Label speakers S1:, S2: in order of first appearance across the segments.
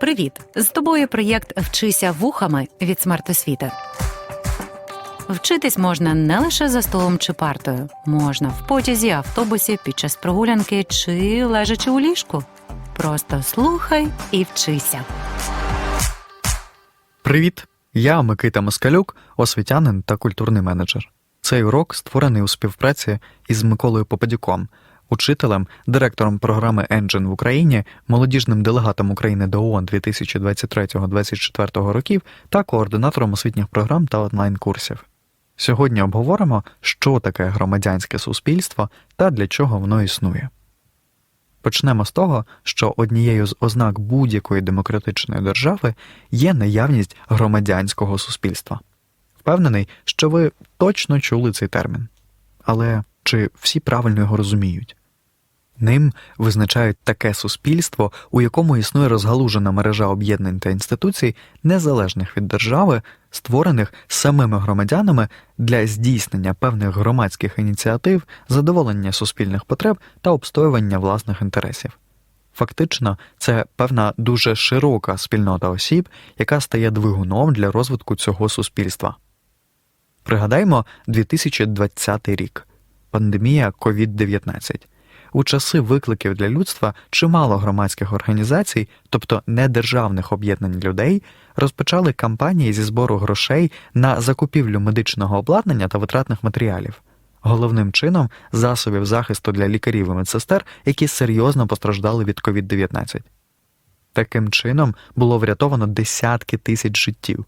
S1: Привіт! З тобою проєкт Вчися вухами від смертосвіти. Вчитись можна не лише за столом чи партою, можна в потязі, автобусі, під час прогулянки чи лежачи у ліжку. Просто слухай і вчися.
S2: Привіт! Я Микита Москалюк, освітянин та культурний менеджер. Цей урок створений у співпраці із Миколою Попадюком, учителем, директором програми Engine в Україні, молодіжним делегатом України до ООН 2023-2024 років та координатором освітніх програм та онлайн-курсів. Сьогодні обговоримо, що таке громадянське суспільство та для чого воно існує. Почнемо з того, що однією з ознак будь-якої демократичної держави є наявність громадянського суспільства. Впевнений, що ви точно чули цей термін. Але чи всі правильно його розуміють? Ним визначають таке суспільство, у якому існує розгалужена мережа об'єднань та інституцій, незалежних від держави, створених самими громадянами для здійснення певних громадських ініціатив, задоволення суспільних потреб та обстоювання власних інтересів. Фактично, це певна дуже широка спільнота осіб, яка стає двигуном для розвитку цього суспільства. Пригадаймо 2020 рік пандемія COVID-19. У часи викликів для людства чимало громадських організацій, тобто недержавних об'єднань людей, розпочали кампанії зі збору грошей на закупівлю медичного обладнання та витратних матеріалів, головним чином засобів захисту для лікарів і медсестер, які серйозно постраждали від COVID-19. Таким чином було врятовано десятки тисяч життів.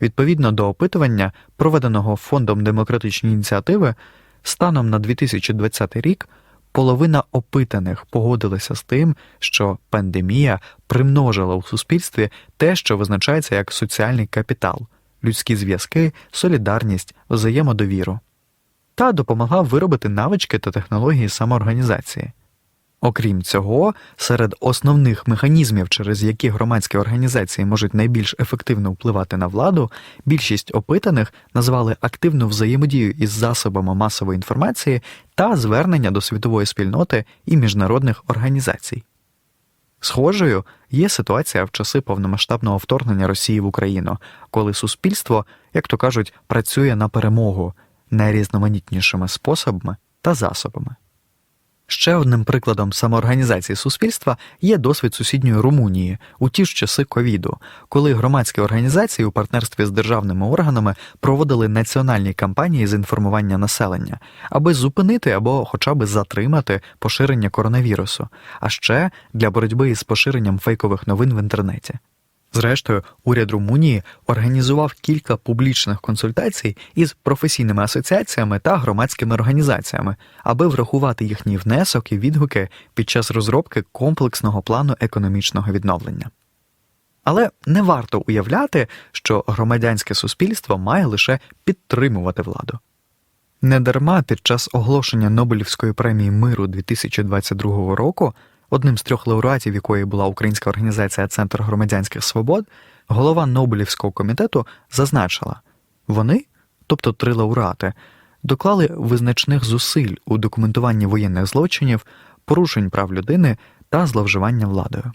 S2: Відповідно до опитування, проведеного Фондом демократичні ініціативи, станом на 2020 рік половина опитаних погодилися з тим, що пандемія примножила у суспільстві те, що визначається як соціальний капітал, людські зв'язки, солідарність, взаємодовіру, та допомагав виробити навички та технології самоорганізації. Окрім цього, серед основних механізмів, через які громадські організації можуть найбільш ефективно впливати на владу, більшість опитаних назвали активну взаємодію із засобами масової інформації та звернення до світової спільноти і міжнародних організацій. Схожою є ситуація в часи повномасштабного вторгнення Росії в Україну, коли суспільство, як то кажуть, працює на перемогу найрізноманітнішими способами та засобами. Ще одним прикладом самоорганізації суспільства є досвід сусідньої Румунії у ті ж часи ковіду, коли громадські організації у партнерстві з державними органами проводили національні кампанії з інформування населення, аби зупинити або хоча б затримати поширення коронавірусу, а ще для боротьби із поширенням фейкових новин в інтернеті. Зрештою, уряд Румунії організував кілька публічних консультацій із професійними асоціаціями та громадськими організаціями, аби врахувати їхній внесок і відгуки під час розробки комплексного плану економічного відновлення. Але не варто уявляти, що громадянське суспільство має лише підтримувати владу. Недарма під час оголошення Нобелівської премії миру 2022 року одним з трьох лауреатів якої була українська організація Центр громадянських свобод, голова Нобелівського комітету зазначила, вони, тобто три лауреати, доклали визначних зусиль у документуванні воєнних злочинів, порушень прав людини та зловживання владою.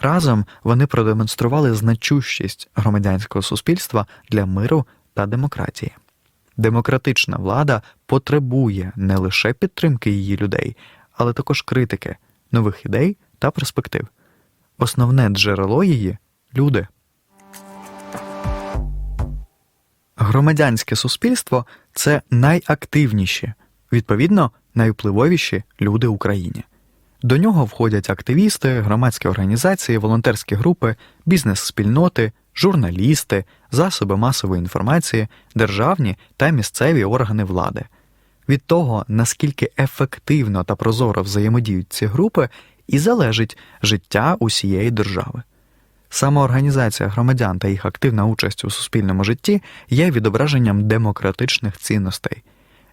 S2: Разом вони продемонстрували значущість громадянського суспільства для миру та демократії. Демократична влада потребує не лише підтримки її людей, але також критики, нових ідей та перспектив. Основне джерело її люди. Громадянське суспільство це найактивніші, відповідно, найвпливовіші люди Україні. До нього входять активісти, громадські організації, волонтерські групи, бізнес-спільноти, журналісти, засоби масової інформації, державні та місцеві органи влади. Від того, наскільки ефективно та прозоро взаємодіють ці групи, і залежить життя усієї держави. Самоорганізація громадян та їх активна участь у суспільному житті є відображенням демократичних цінностей.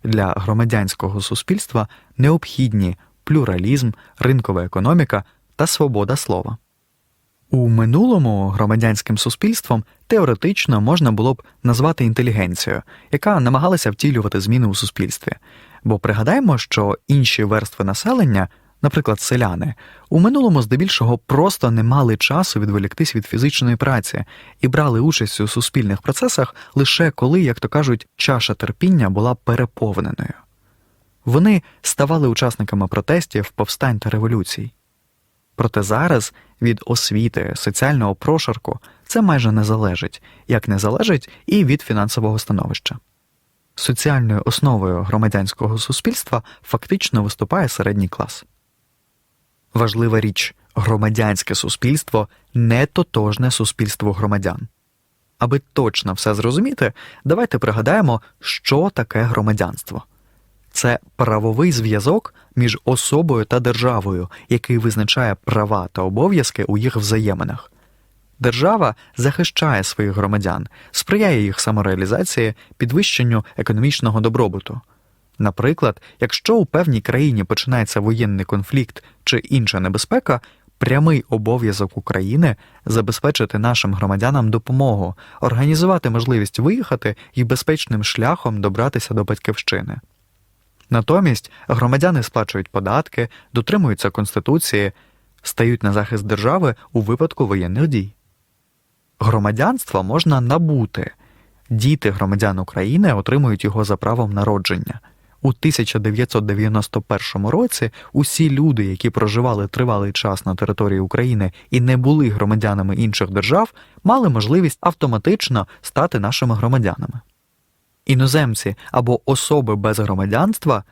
S2: Для громадянського суспільства необхідні плюралізм, ринкова економіка та свобода слова. У минулому громадянським суспільством теоретично можна було б назвати інтелігенцією, яка намагалася втілювати зміни у суспільстві. Бо пригадаємо, що інші верстви населення, наприклад, селяни, у минулому здебільшого просто не мали часу відволіктись від фізичної праці і брали участь у суспільних процесах лише коли, як то кажуть, чаша терпіння була переповненою. Вони ставали учасниками протестів, повстань та революцій. Проте зараз від освіти, соціального прошарку це майже не залежить, як не залежить і від фінансового становища. Соціальною основою громадянського суспільства фактично виступає середній клас. Важлива річ громадянське суспільство не тотожне суспільство громадян. Аби точно все зрозуміти, давайте пригадаємо, що таке громадянство. Це правовий зв'язок між особою та державою, який визначає права та обов'язки у їх взаєминах. Держава захищає своїх громадян, сприяє їх самореалізації, підвищенню економічного добробуту. Наприклад, якщо у певній країні починається воєнний конфлікт чи інша небезпека, прямий обов'язок України забезпечити нашим громадянам допомогу, організувати можливість виїхати і безпечним шляхом добратися до батьківщини. Натомість громадяни сплачують податки, дотримуються Конституції, стають на захист держави у випадку воєнних дій. Громадянство можна набути. Діти громадян України отримують його за правом народження. У 1991 році усі люди, які проживали тривалий час на території України і не були громадянами інших держав, мали можливість автоматично стати нашими громадянами. Іноземці або особи без громадянства,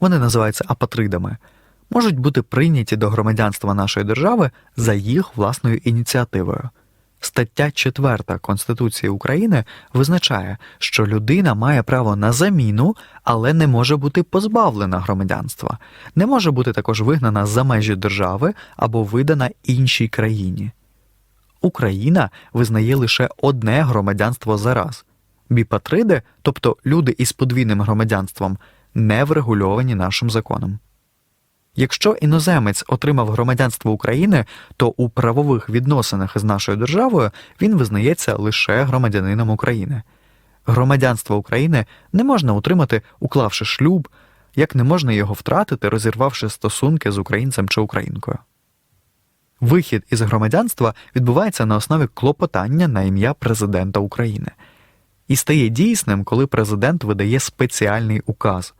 S2: вони називаються апатридами, можуть бути прийняті до громадянства нашої держави за їх власною ініціативою. Стаття 4 Конституції України визначає, що людина має право на заміну, але не може бути позбавлена громадянства, не може бути також вигнана за межі держави або видана іншій країні. Україна визнає лише одне громадянство за раз. Біпатриди, тобто люди із подвійним громадянством, не врегульовані нашим законом. Якщо іноземець отримав громадянство України, то у правових відносинах із нашою державою він визнається лише громадянином України. Громадянство України не можна отримати, уклавши шлюб, як не можна його втратити, розірвавши стосунки з українцем чи українкою. Вихід із громадянства відбувається на основі клопотання на ім'я президента України і стає дійсним, коли президент видає спеціальний указ.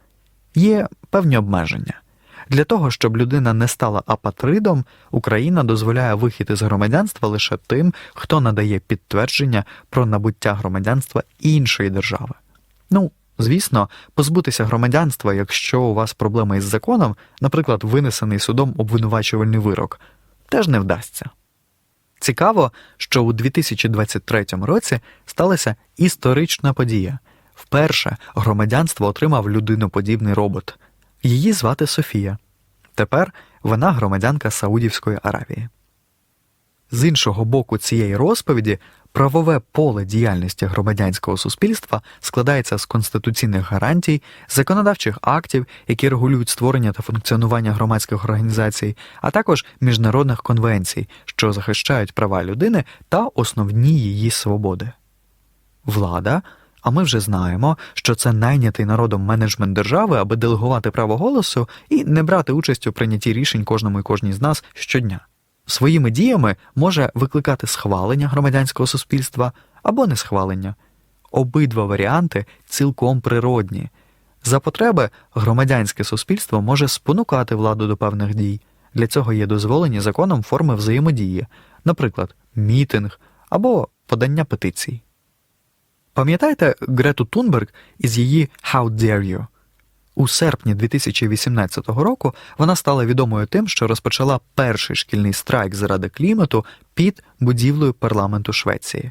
S2: Є певні обмеження. Для того, щоб людина не стала апатридом, Україна дозволяє вихід із громадянства лише тим, хто надає підтвердження про набуття громадянства іншої держави. Ну, звісно, позбутися громадянства, якщо у вас проблеми із законом, наприклад, винесений судом обвинувачувальний вирок, теж не вдасться. Цікаво, що у 2023 році сталася історична подія. Вперше громадянство отримав людиноподібний робот. Її звати Софія. Тепер вона громадянка Саудівської Аравії. З іншого боку цієї розповіді правове поле діяльності громадянського суспільства складається з конституційних гарантій, законодавчих актів, які регулюють створення та функціонування громадських організацій, а також міжнародних конвенцій, що захищають права людини та основні її свободи. Влада а ми вже знаємо, що це найнятий народом менеджмент держави, аби делегувати право голосу і не брати участь у прийнятті рішень кожному і кожній з нас щодня. Своїми діями може викликати схвалення громадянського суспільства або несхвалення. Обидва варіанти цілком природні. За потреби громадянське суспільство може спонукати владу до певних дій. Для цього є дозволені законом форми взаємодії, наприклад, мітинг або подання петицій. Пам'ятаєте Грету Тунберг із її How Dare You? У серпні 2018 року вона стала відомою тим, що розпочала перший шкільний страйк заради клімату під будівлею парламенту Швеції.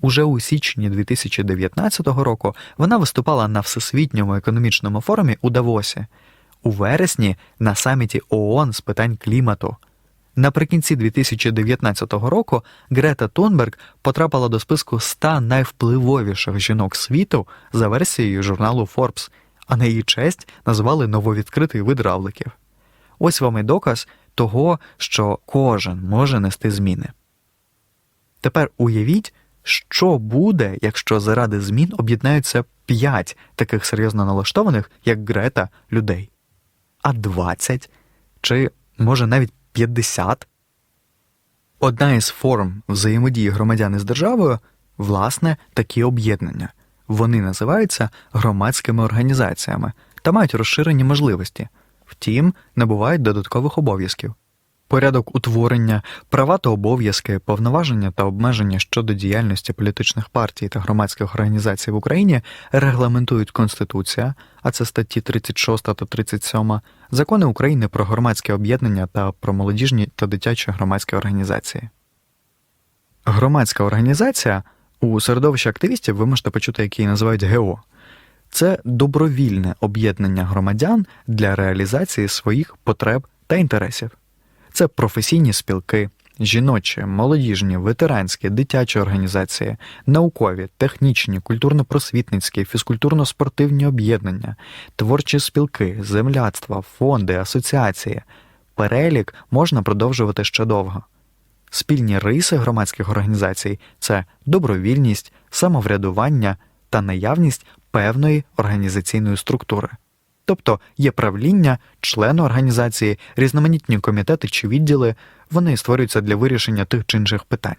S2: Уже у січні 2019 року вона виступала на Всесвітньому економічному форумі у Давосі, у вересні на саміті ООН з питань клімату. Наприкінці 2019 року Грета Тунберг потрапила до списку 100 найвпливовіших жінок світу за версією журналу Forbes, а на її честь назвали нововідкритий вид равликів. Ось вам і доказ того, що кожен може нести зміни. Тепер уявіть, що буде, якщо заради змін об'єднаються 5 таких серйозно налаштованих, як Грета, людей, а 20 чи може навіть 50. Одна із форм взаємодії громадян із державою власне такі об'єднання. Вони називаються громадськими організаціями та мають розширені можливості, втім, набувають додаткових обов'язків. Порядок утворення, права та обов'язки, повноваження та обмеження щодо діяльності політичних партій та громадських організацій в Україні регламентують Конституція, а це статті 36 та 37, закони України про громадське об'єднання та про молодіжні та дитячі громадські організації. Громадська організація у середовищі активістів ви можете почути, які називають ГО. Це добровільне об'єднання громадян для реалізації своїх потреб та інтересів. Це професійні спілки, жіночі, молодіжні, ветеранські, дитячі організації, наукові, технічні, культурно-просвітницькі, фізкультурно-спортивні об'єднання, творчі спілки, земляцтва, фонди, асоціації. Перелік можна продовжувати ще довго. Спільні риси громадських організацій це добровільність, самоврядування та наявність певної організаційної структури. Тобто є правління, члени організації, різноманітні комітети чи відділи, вони створюються для вирішення тих чи інших питань.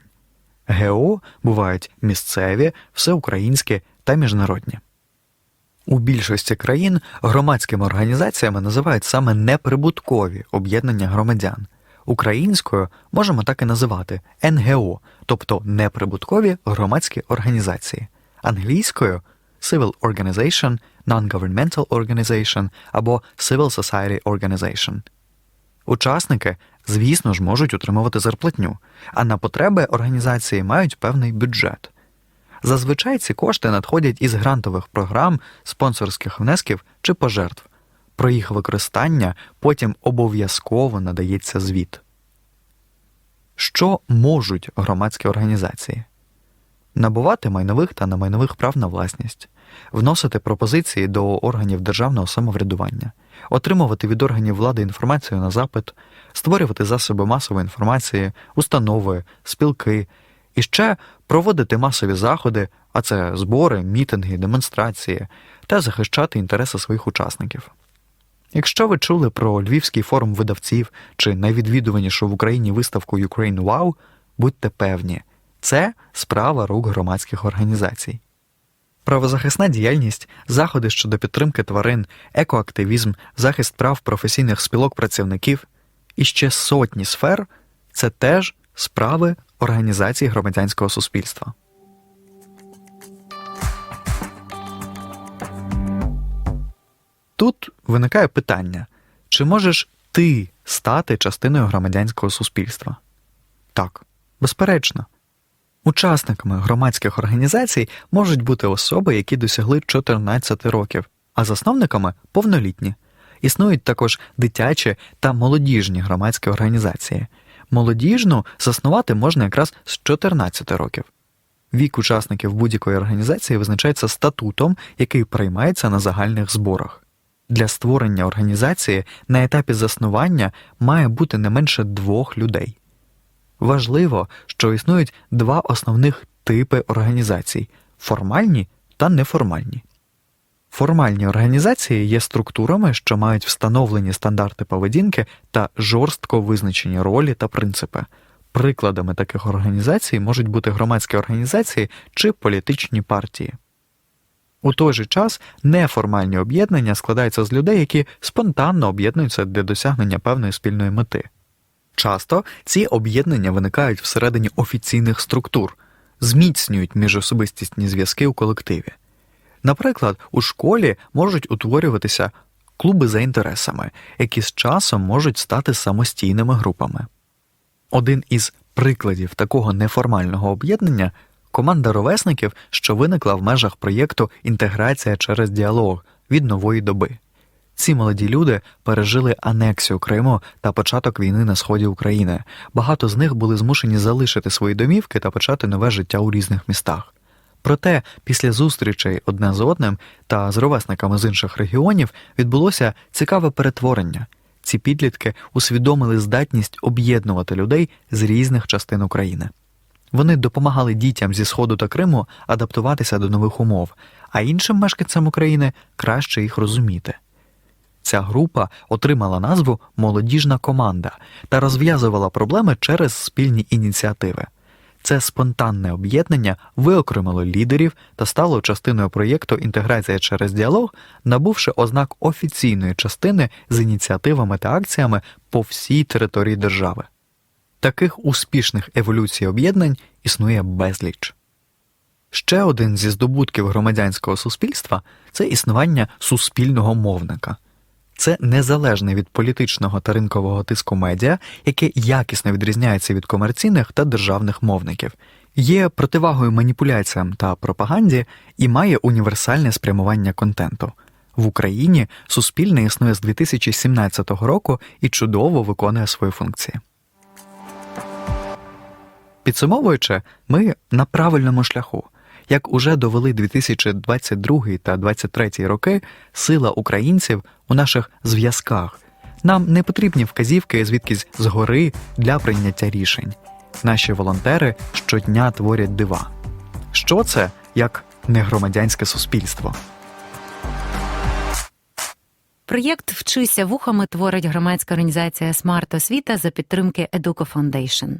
S2: ГО бувають місцеві, всеукраїнські та міжнародні. У більшості країн громадськими організаціями називають саме неприбуткові об'єднання громадян. Українською можемо так і називати НГО, тобто неприбуткові громадські організації, англійською Civil Organization, Non-Governmental Organization або Civil Society Organization. Учасники, звісно ж, можуть отримувати зарплатню, а на потреби організації мають певний бюджет. Зазвичай ці кошти надходять із грантових програм, спонсорських внесків чи пожертв. Про їх використання потім обов'язково надається звіт. Що можуть громадські організації? Набувати майнових та немайнових прав на власність, вносити пропозиції до органів державного самоврядування, отримувати від органів влади інформацію на запит, створювати засоби масової інформації, установи, спілки, і ще проводити масові заходи, а це збори, мітинги, демонстрації, та захищати інтереси своїх учасників. Якщо ви чули про Львівський форум видавців чи найвідвідуванішу в Україні виставку Ukraine Wow, будьте певні, це справа рук громадських організацій. Правозахисна діяльність, заходи щодо підтримки тварин, екоактивізм, захист прав професійних спілок працівників і ще сотні сфер це теж справи організацій громадянського суспільства. Тут виникає питання: чи можеш ти стати частиною громадянського суспільства? Так, безперечно. Учасниками громадських організацій можуть бути особи, які досягли 14 років, а засновниками повнолітні. Існують також дитячі та молодіжні громадські організації. Молодіжну заснувати можна якраз з 14 років. Вік учасників будь-якої організації визначається статутом, який приймається на загальних зборах. Для створення організації на етапі заснування має бути не менше двох людей. Важливо, що існують два основних типи організацій формальні та неформальні. Формальні організації є структурами, що мають встановлені стандарти поведінки та жорстко визначені ролі та принципи. Прикладами таких організацій можуть бути громадські організації чи політичні партії. У той же час неформальні об'єднання складаються з людей, які спонтанно об'єднуються для досягнення певної спільної мети. Часто ці об'єднання виникають всередині офіційних структур, зміцнюють міжособистісні зв'язки у колективі. Наприклад, у школі можуть утворюватися клуби за інтересами, які з часом можуть стати самостійними групами. Один із прикладів такого неформального об'єднання команда ровесників, що виникла в межах проєкту Інтеграція через діалог від нової доби. Ці молоді люди пережили анексію Криму та початок війни на сході України. Багато з них були змушені залишити свої домівки та почати нове життя у різних містах. Проте після зустрічей одне з одним та з ровесниками з інших регіонів відбулося цікаве перетворення. Ці підлітки усвідомили здатність об'єднувати людей з різних частин України. Вони допомагали дітям зі Сходу та Криму адаптуватися до нових умов, а іншим мешканцям України краще їх розуміти. Ця група отримала назву Молодіжна команда та розв'язувала проблеми через спільні ініціативи. Це спонтанне об'єднання виокремило лідерів та стало частиною проєкту Інтеграція через діалог, набувши ознак офіційної частини з ініціативами та акціями по всій території держави. Таких успішних еволюцій об'єднань існує безліч. Ще один зі здобутків громадянського суспільства це існування суспільного мовника. Це незалежне від політичного та ринкового тиску медіа, яке якісно відрізняється від комерційних та державних мовників, є противагою маніпуляціям та пропаганді і має універсальне спрямування контенту. В Україні суспільне існує з 2017 року і чудово виконує свої функції. Підсумовуючи, ми на правильному шляху. Як уже довели 2022 та 2023 роки, сила українців у наших зв'язках. Нам не потрібні вказівки звідкись згори для прийняття рішень. Наші волонтери щодня творять дива. Що це як негромадянське суспільство?
S1: Проєкт Вчися вухами творить громадська організація Смарт Освіта за підтримки Educo Foundation.